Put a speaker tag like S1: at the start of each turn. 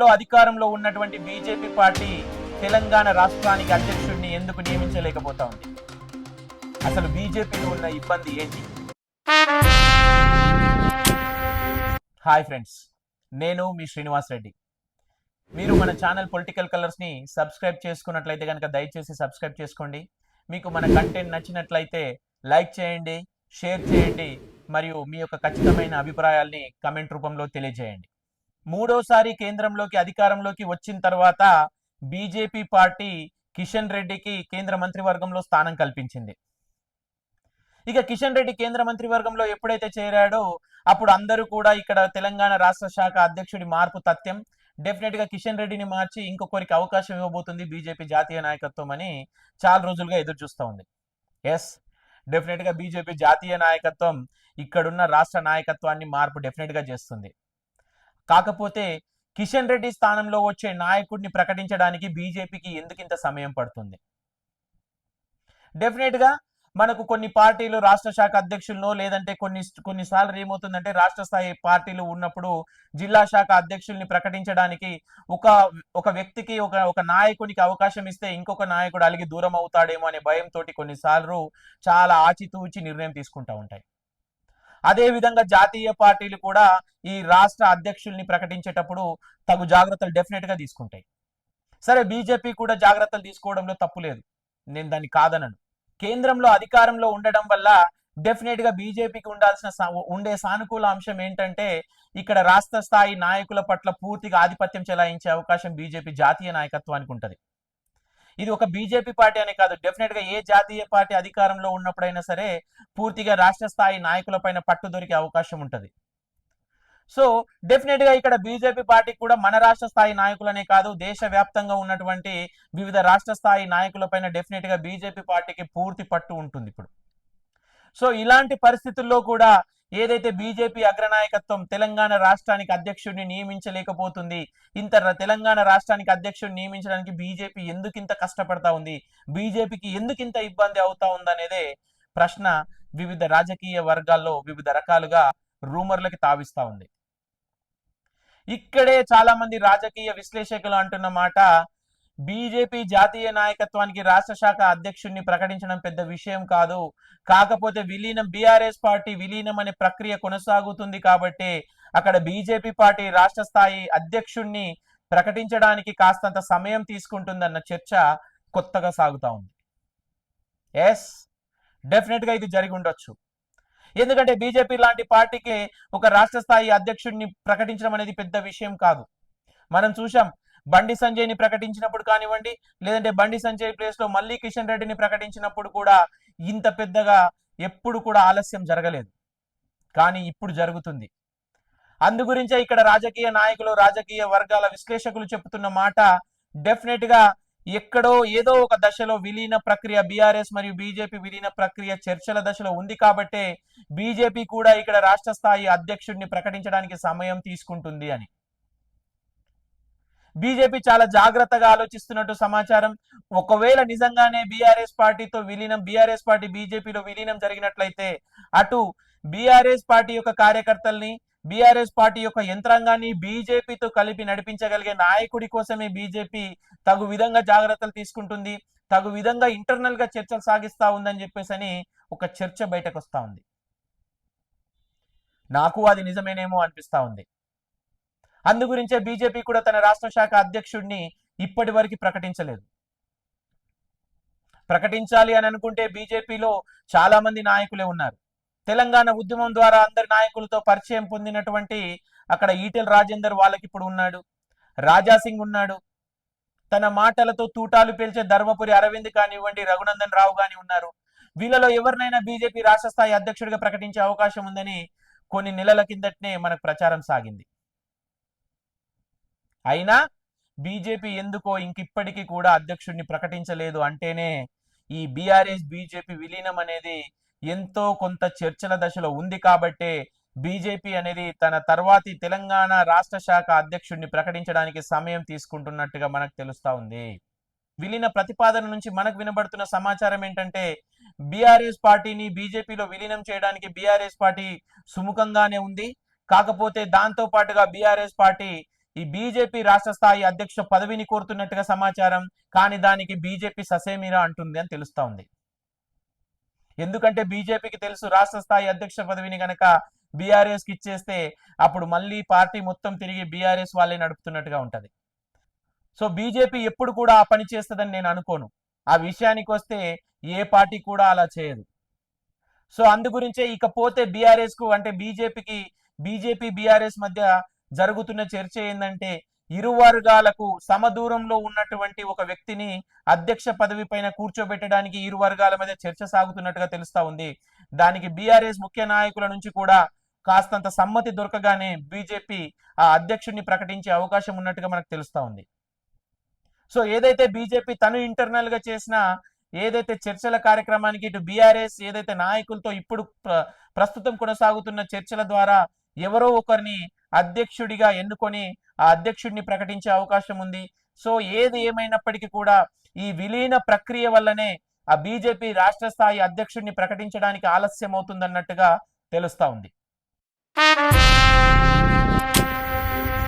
S1: లో అధికారంలో ఉన్నటువంటి బీజేపీ పార్టీ తెలంగాణ రాష్ట్రానికి అధ్యక్షుడిని ఎందుకు నియమించలేకపోతా ఉంది? అసలు బీజేపీలో ఉన్న ఇబ్బంది ఏంటి? హాయ్ ఫ్రెండ్స్ నేను మీ శ్రీనివాస్ రెడ్డి. మీరు మన ఛానల్ పొలిటికల్ కలర్స్ని సబ్స్క్రైబ్ చేసుకున్నట్లయితే కనుక దయచేసి సబ్స్క్రైబ్ చేసుకోండి. మీకు మన కంటెంట్ నచ్చినట్లయితే లైక్ చేయండి షేర్ చేయండి మరియు మీ యొక్క ఖచ్చితమైన అభిప్రాయాల్ని కమెంట్ రూపంలో తెలియజేయండి. మూడోసారి కేంద్రంలోకి అధికారంలోకి వచ్చిన తర్వాత బీజేపీ పార్టీ కిషన్ రెడ్డికి కేంద్ర మంత్రివర్గంలో స్థానం కల్పించింది. ఇక కిషన్ రెడ్డి కేంద్ర మంత్రివర్గంలో ఎప్పుడైతే చేరాడో అప్పుడు అందరూ కూడా ఇక్కడ తెలంగాణ రాష్ట్ర శాఖ అధ్యక్షుడి మార్పు తథ్యం డెఫినెట్గా కిషన్ రెడ్డిని మార్చి ఇంకొకరికి అవకాశం ఇవ్వబోతుంది బీజేపీ జాతీయ నాయకత్వం అని చాలా రోజులుగా ఎదురు చూస్తూ ఉంది. ఎస్ డెఫినెట్గా బీజేపీ జాతీయ నాయకత్వం ఇక్కడున్న రాష్ట్ర నాయకత్వాన్ని మార్పు డెఫినెట్గా చేస్తుంది. కాకపోతే కిషన్ రెడ్డి స్థానంలో వచ్చే నాయకుడిని ప్రకటించడానికి బీజేపీకి ఎందుకు ఇంత సమయం పడుతుంది? డెఫినెట్గా మనకు కొన్ని పార్టీలు రాష్ట్ర శాఖ అధ్యక్షులను లేదంటే కొన్ని కొన్నిసార్లు ఏమవుతుందంటే రాష్ట్ర స్థాయి పార్టీలు ఉన్నప్పుడు జిల్లా శాఖ అధ్యక్షుల్ని ప్రకటించడానికి ఒక ఒక వ్యక్తికి ఒక ఒక నాయకునికి అవకాశం ఇస్తే ఇంకొక నాయకుడు అలిగి దూరం అవుతాడేమో అనే భయంతో కొన్నిసార్లు చాలా ఆచితూచి నిర్ణయం తీసుకుంటా ఉంటాయి. అదే విధంగా జాతీయ పార్టీలు కూడా ఈ రాష్ట్ర అధ్యక్షుల్ని ప్రకటించేటప్పుడు తగు జాగ్రత్తలు డెఫినెట్గా తీసుకుంటాయి. సరే బీజేపీ కూడా జాగ్రత్తలు తీసుకోవడంలో తప్పు లేదు. నేను దాన్ని కాదనను. కేంద్రంలో అధికారంలో ఉండడం వల్ల డెఫినెట్గా బీజేపీకి ఉండాల్సిన ఉండే సానుకూల అంశం ఏంటంటే ఇక్కడ రాష్ట్ర స్థాయి నాయకుల పట్ల పూర్తిగా ఆధిపత్యం చెలాయించే అవకాశం బీజేపీ జాతీయ నాయకత్వానికి ఉంటది. ఇది ఒక బీజేపీ పార్టీ అనే కాదు డెఫినెట్గా ఏ జాతీయ పార్టీ అధికారంలో ఉన్నప్పుడైనా సరే పూర్తిగా రాష్ట్ర స్థాయి నాయకులపైన పట్టు దొరికే అవకాశం ఉంటుంది. సో డెఫినెట్గా ఇక్కడ బీజేపీ పార్టీ కూడా మన రాష్ట్ర స్థాయి నాయకులనే కాదు దేశ వ్యాప్తంగా ఉన్నటువంటి వివిధ రాష్ట్ర స్థాయి నాయకులపైన డెఫినెట్గా బీజేపీ పార్టీకి పూర్తి పట్టు ఉంటుంది ఇప్పుడు. సో ఇలాంటి పరిస్థితుల్లో కూడా ఏదైతే బీజేపీ అగ్రనాయకత్వం తెలంగాణ రాష్ట్రానికి అధ్యక్షుడిని నియమించలేకపోతుంది ఇంత తెలంగాణ రాష్ట్రానికి అధ్యక్షుడిని నియమించడానికి బీజేపీ ఎందుకింత కష్టపడతా ఉంది బీజేపీకి ఎందుకింత ఇబ్బంది అవుతా ఉందనేదే ప్రశ్న వివిధ రాజకీయ వర్గాల్లో వివిధ రకాలుగా రూమర్లకి తావిస్తా ఉంది. ఇక్కడే చాలా మంది రాజకీయ విశ్లేషకులు అంటున్న మాట బీజేపీ జాతీయ నాయకత్వానికి రాష్ట్ర శాఖ అధ్యక్షుడిని ప్రకటించడం పెద్ద విషయం కాదు. కాకపోతే విలీనం బీఆర్ఎస్ పార్టీ విలీనం అనే ప్రక్రియ కొనసాగుతుంది కాబట్టి అక్కడ బీజేపీ పార్టీ రాష్ట్ర స్థాయి అధ్యక్షుడిని ప్రకటించడానికి కాస్తంత సమయం తీసుకుంటుందన్న చర్చ కొత్తగా సాగుతా ఉంది. ఎస్ డెఫినెట్గా ఇది జరిగి ఉండొచ్చు. ఎందుకంటే బీజేపీ లాంటి పార్టీకి ఒక రాష్ట్ర స్థాయి అధ్యక్షుడిని ప్రకటించడం అనేది పెద్ద విషయం కాదు. మనం చూసాం బండి సంజయ్ని ప్రకటించినప్పుడు కానివ్వండి లేదంటే బండి సంజయ్ ప్లేస్లో మళ్ళీ కిషన్ రెడ్డిని ప్రకటించినప్పుడు కూడా ఇంత పెద్దగా ఎప్పుడు కూడా ఆలస్యం జరగలేదు. కానీ ఇప్పుడు జరుగుతుంది. అందు గురించే ఇక్కడ రాజకీయ నాయకులు రాజకీయ వర్గాల విశ్లేషకులు చెప్తున్న మాట డెఫినెట్గా ఎక్కడో ఏదో ఒక దశలో విలీన ప్రక్రియ బీఆర్ఎస్ మరియు బీజేపీ విలీన ప్రక్రియ చర్చల దశలో ఉంది కాబట్టే బీజేపీ కూడా ఇక్కడ రాష్ట్ర స్థాయి అధ్యక్షుడిని ప్రకటించడానికి సమయం తీసుకుంటుంది అని. బీజేపీ చాలా జాగ్రత్తగా ఆలోచిస్తున్నట్టు సమాచారం. ఒకవేళ నిజంగానే బీఆర్ఎస్ పార్టీతో విలీనం బీఆర్ఎస్ పార్టీ బీజేపీలో విలీనం జరిగినట్లయితే అటు బీఆర్ఎస్ పార్టీ యొక్క కార్యకర్తల్ని బీఆర్ఎస్ పార్టీ యొక్క యంత్రాంగాన్ని బీజేపీతో కలిపి నడిపించగలిగే నాయకుడి కోసమే బీజేపీ తగు విధంగా జాగ్రత్తలు తీసుకుంటుంది తగు విధంగా ఇంటర్నల్గా చర్చలు సాగిస్తా ఉందని చెప్పేసి అని ఒక చర్చ బయటకు వస్తా ఉంది. నాకు అది నిజమేనేమో అనిపిస్తా ఉంది. అందుగురించే బీజేపీ కూడా తన రాష్ట్ర శాఖ అధ్యక్షుడిని ఇప్పటి వరకు ప్రకటించలేదు. ప్రకటించాలి అని అనుకుంటే బీజేపీలో చాలా మంది నాయకులే ఉన్నారు. తెలంగాణ ఉద్యమం ద్వారా అందరి నాయకులతో పరిచయం పొందినటువంటి అక్కడ ఈటెల్ రాజేందర్ వాళ్ళకి ఇప్పుడు ఉన్నాడు. రాజా సింగ్ ఉన్నాడు. తన మాటలతో తూటాలు పేల్చే ధర్మపురి అరవింద్ కానివ్వండి రఘునందన్ రావు గాని ఉన్నారు. వీళ్ళలో ఎవరినైనా బీజేపీ రాష్ట్ర స్థాయి అధ్యక్షుడిగా ప్రకటించే అవకాశం ఉందని కొన్ని నెలల కిందటనే మనకు ప్రచారం సాగింది. అయినా బీజేపీ ఎందుకో ఇంకిప్పటికీ కూడా అధ్యక్షుడిని ప్రకటించలేదు అంటేనే ఈ బీఆర్ఎస్ బీజేపీ విలీనం అనేది ఎంతో కొంత చర్చల దశలో ఉంది కాబట్టే బీజేపీ అనేది తన తర్వాతి తెలంగాణ రాష్ట్ర శాఖ అధ్యక్షుడిని ప్రకటించడానికి సమయం తీసుకుంటున్నట్టుగా మనకు తెలుస్తా ఉంది. విలీన ప్రతిపాదన నుంచి మనకు వినబడుతున్న సమాచారం ఏంటంటే బీఆర్ఎస్ పార్టీని బీజేపీలో విలీనం చేయడానికి బీఆర్ఎస్ పార్టీ సుముఖంగానే ఉంది. కాకపోతే దాంతో పాటుగా బీఆర్ఎస్ పార్టీ ఈ బీజేపీ రాష్ట్ర స్థాయి అధ్యక్ష పదవిని కోరుతున్నట్టుగా సమాచారం కానీ దానికి బీజేపీ ససేమిరా అంటుంది అని తెలుస్తా ఉంది. ఎందుకంటే బీజేపీకి తెలుసు రాష్ట్ర స్థాయి అధ్యక్ష పదవిని గనక బీఆర్ఎస్కి ఇచ్చేస్తే అప్పుడు మళ్ళీ పార్టీ మొత్తం తిరిగి బీఆర్ఎస్ వాళ్ళే నడుపుతున్నట్టుగా ఉంటది. సో బీజేపీ ఎప్పుడు కూడా ఆ పని చేస్తుందని నేను అనుకోను. ఆ విషయానికి వస్తే ఏ పార్టీ కూడా అలా చేయదు. సో అందు గురించే ఇకపోతే బీఆర్ఎస్కు అంటే బీజేపీకి బీజేపీ బీఆర్ఎస్ మధ్య జరుగుతున్న చర్చ ఏంటంటే ఇరు వర్గాలకు సమదూరంలో ఉన్నటువంటి ఒక వ్యక్తిని అధ్యక్ష పదవి పైన కూర్చోబెట్టడానికి ఇరు వర్గాల మధ్య చర్చ సాగుతున్నట్టుగా తెలుస్తా ఉంది. దానికి బీఆర్ఎస్ ముఖ్య నాయకుల నుంచి కూడా కాస్తంత సమ్మతి దొరకగానే బీజేపీ ఆ అధ్యక్షుడిని ప్రకటించే అవకాశం ఉన్నట్టుగా మనకు తెలుస్తా ఉంది. సో ఏదైతే బీజేపీ తను ఇంటర్నల్గా చేసిన ఏదైతే చర్చల కార్యక్రమానికి ఇటు బీఆర్ఎస్ ఏదైతే నాయకులతో ఇప్పుడు ప్రస్తుతం కొనసాగుతున్న చర్చల ద్వారా ఎవరో ఒకరిని అధ్యక్షుడిగా ఎన్నుకొని ఆ అధ్యక్షుడిని ప్రకటించే అవకాశం ఉంది. సో ఏది ఏమైనప్పటికీ కూడా ఈ విలీన ప్రక్రియ వల్లనే ఆ బీజేపీ రాష్ట్ర స్థాయి అధ్యక్షుడిని ప్రకటించడానికి ఆలస్యం అవుతుందన్నట్టుగా తెలుస్తా ఉంది.